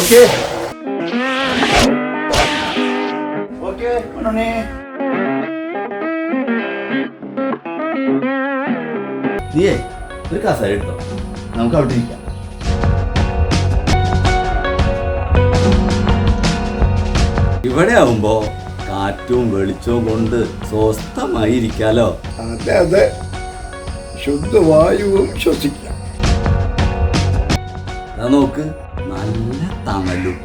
Okay. Okay നീയേ ഒരു കസേര എടുത്തോ. നമുക്ക് അവിടെ ഇരിക്കാം. ഇവിടെ ആവുമ്പോ കാറ്റും വെളിച്ചവും കൊണ്ട് സ്വസ്ഥമായിരിക്കാലോ അതെ അതെ. ശുദ്ധവായുവും ശ്വസിക്കാം. നോക്ക്. നല്ല തണലും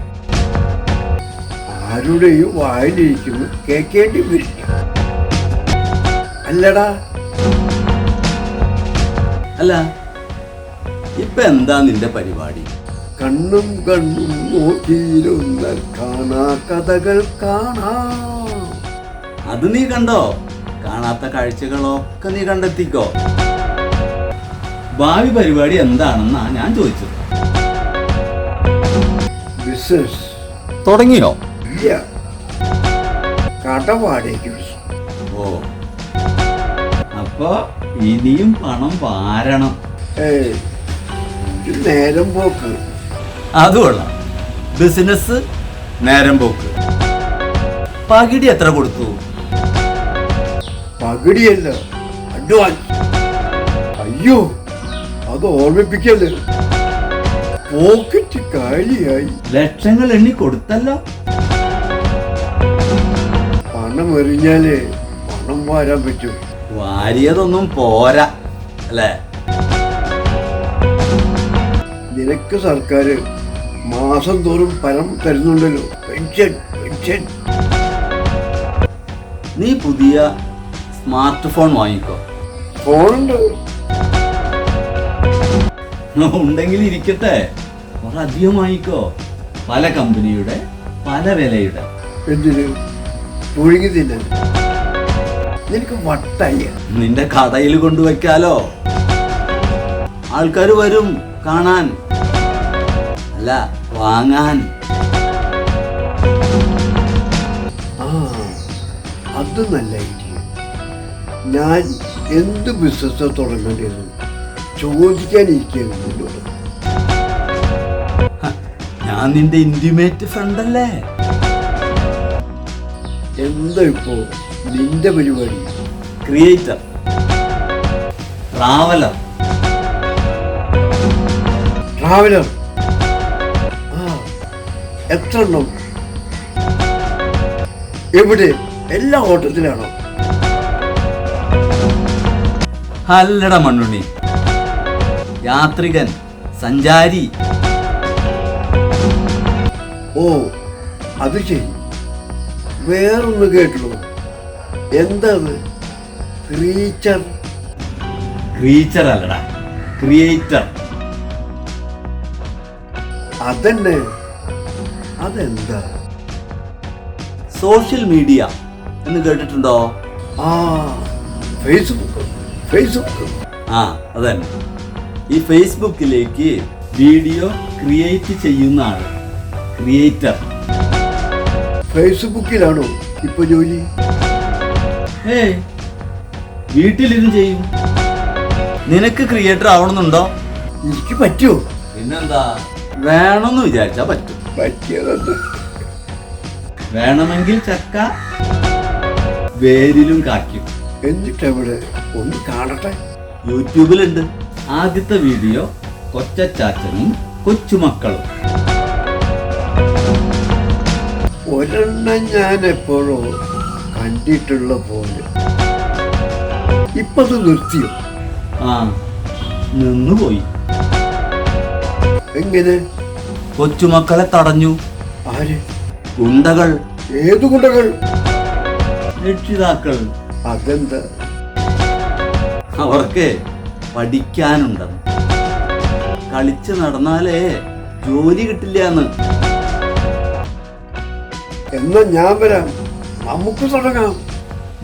ആരുടെയും വായിലിരിക്കുന്നു? കേക്കേണ്ടി വരില്ല അല്ലടാ. അല്ല ഇപ്പൊ എന്താ നിന്റെ പരിപാടി? കണ്ണും കണ്ണും നോക്കിയിരുന്ന കാണാ കഥകൾ കാണാ. അത് നീ കണ്ടോ? കാണാത്ത കാഴ്ചകളൊക്കെ നീ കണ്ടെത്തിക്കോ. ഭാവി പരിപാടി എന്താണെന്നാ ഞാൻ ചോദിച്ചത്. ബിസിനസ് തുടങ്ങിയോ? ഇല്ല കടവാടേക്ക് ഓ. അപ്പൊ ഇനിയും പണം വാരണം. ഏയ് ഇത് നേരം പോക്ക്. അത് കൊള്ളാം. ബിസിനസ് നേരം പോക്ക്. പകിടി എത്ര കൊടുത്തു? പകിടിയല്ല അഡ്വാൻസ്. അയ്യോ അത് ഓർമ്മിപ്പിക്കല്ലേ? പോക്കറ്റ് കാലിയായി. ലക്ഷങ്ങൾ എണ്ണി കൊടുത്തല്ലോ. പണം എറിഞ്ഞാലേ പണം വാരാൻ പറ്റും. വാരിയതൊന്നും പോരാ അല്ലേ? നിനക്ക് സർക്കാർ മാസം തോറും പണം തരുന്നുണ്ടല്ലോ. Pension pension. നീ പുതിയ സ്മാർട്ട് ഫോൺ വാങ്ങിക്കോ. ഫോണുണ്ട്. ഉണ്ടെങ്കിൽ ഇരിക്കട്ടെ. കുറെ അധികം വാങ്ങിക്കോ പല കമ്പനിയുടെ പല വിലയുടെ. എന്തിന്? നിനക്ക് നിന്റെ കടയിൽ കൊണ്ടുവയ്ക്കാലോ? ആൾക്കാർ വരും കാണാൻ. അല്ല വാങ്ങാൻ. ആ അത് നല്ല ഐഡിയ. ഞാൻ എന്ത് ബിസിനസ് തുടങ്ങേണ്ടത് ചോദിക്കാനിരിക്കുന്നു നിന്നോട് ഹ, ഞാൻ നിന്റെ ഇന്റിമേറ്റ് ഫ്രണ്ട് അല്ലേ? എന്താ ഇപ്പോ നിന്റെ പരിപാടി? ക്രിയേറ്റർ ട്രാവലർ ട്രാവലർ എത്ര എണ്ണം? എവിടെ? എല്ലാ ഓട്ടത്തിലാണോ അല്ലട മണ്ണുണ്ണി. യാത്രികൻ സഞ്ചാരി ഓ അത് ശരി. വേറൊന്ന് കേട്ടുള്ളൂ എന്താണ്? ക്രീച്ചർ ക്രീച്ചർ അല്ലടാ. ക്രിയേറ്റർ അതന്നെ. അതെന്താ? സോഷ്യൽ മീഡിയ എന്ന് കേട്ടിട്ടുണ്ടോ? ആ ഫേസ്ബുക്ക് ഫേസ്ബുക്ക് ആ അതന്നെ. ഈ ഫേസ്ബുക്കിലേക്ക് വീഡിയോ ക്രിയേറ്റ് ചെയ്യുന്ന ആൾ ക്രിയേറ്റർ. ഫേസ്ബുക്കിലാണോ ഇപ്പൊ ജോലി? ഏ വീട്ടിലിരുന്ന് ചെയ്യും. നിനക്ക് ക്രിയേറ്റർ ആവണമെന്നുണ്ടോ? എനിക്ക് പറ്റുമോ? പിന്നെന്താ? വേണമെന്ന് വിചാരിച്ചാ പറ്റും. പറ്റിയതൊന്നും. വേണമെങ്കിൽ ചക്ക വേരിലും കാക്കും എന്നിട്ടെവിടെ ഒന്ന് കാണട്ടെ. യൂട്യൂബിലുണ്ട്. ആദ്യത്തെ വീഡിയോ കൊച്ചച്ചാച്ചനും കൊച്ചുമക്കളും. ഒരെണ്ണം ഞാൻ എപ്പോഴോ കണ്ടിട്ടുള്ള പോലെ. ഇപ്പത് നിർത്തിയോ? ആ നിന്നുപോയി. എങ്ങനെ? കൊച്ചുമക്കളെ തടഞ്ഞു. ആര്? ഗുണ്ടകൾ. ഏതു ഗുണ്ടകൾ? രക്ഷിതാക്കൾ. അതെന്താ? അവർക്ക് പഠിക്കാനുണ്ടെന്ന്. കളിച്ച് നടന്നാലേ ജോലി കിട്ടില്ല എന്ന്. എന്നാ ഞാൻ വരാം. നമുക്ക് തുടങ്ങാം.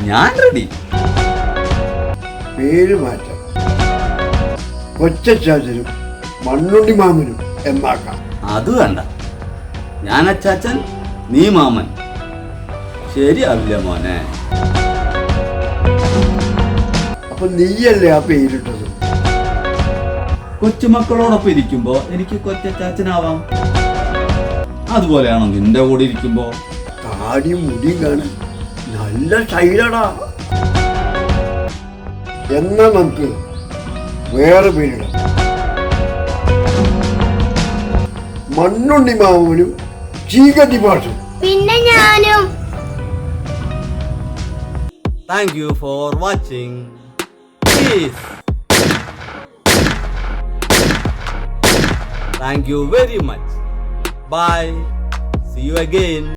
ഞാൻ റെഡി പേര് മാറ്റാം. ഒച്ചാചനും മണ്ണുണ്ടി മാമനും എന്നാക്കാം. അത് വേണ്ട. ഞാൻ അച്ചാച്ചൻ നീ മാമൻ. ശരിയാവില്ല മോനെ. അപ്പൊ നീയല്ലേ ആ പേരിട്ടത്? കൊച്ചുമക്കളോടൊപ്പം ഇരിക്കുമ്പോ എനിക്ക് കൊച്ചച്ചാച്ചനാവാം. അതുപോലെയാണോ നിന്റെ കൂടെ ഇരിക്കുമ്പോ? താടിയും മുടിയും കാണാൻ നല്ല സ്റ്റൈലാടാ എന്നാ നമുക്ക് വേറെ പേരിടാം. മണ്ണുണ്ണി മാമനും ചീകത്തി പാട്ടും. പിന്നെ ഞാനും. Thank you for watching please thank you very much bye See you again